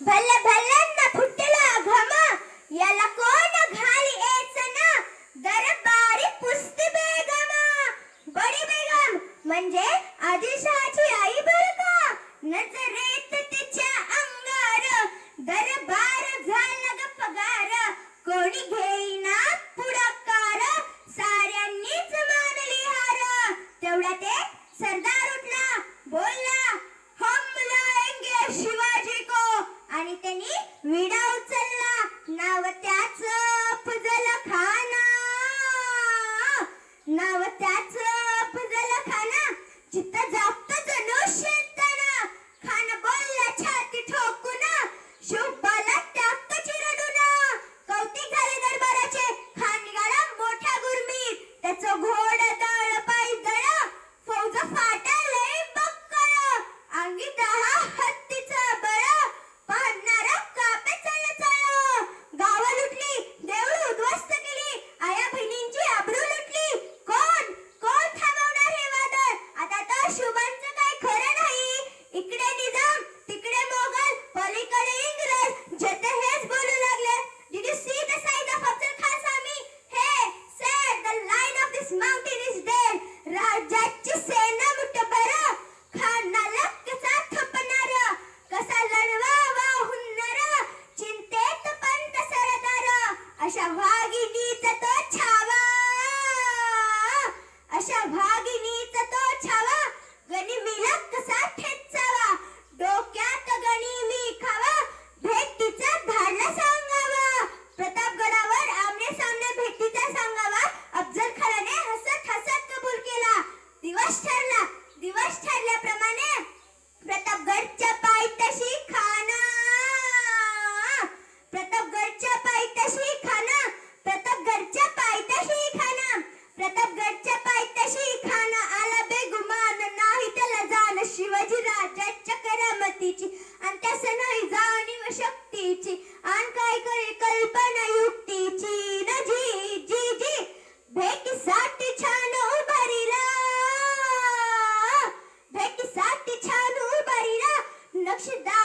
भल्ल भल्लन्न फुटला घम याला कोण घाली येच ना दरबारी पुस्ती बेगम बडी बेगम. म्हणजे आदिशाची आई बर का? नजरेत तिच्या अंगार दरबार झाला ग पगार. कोणी घे Now attach вообще, да,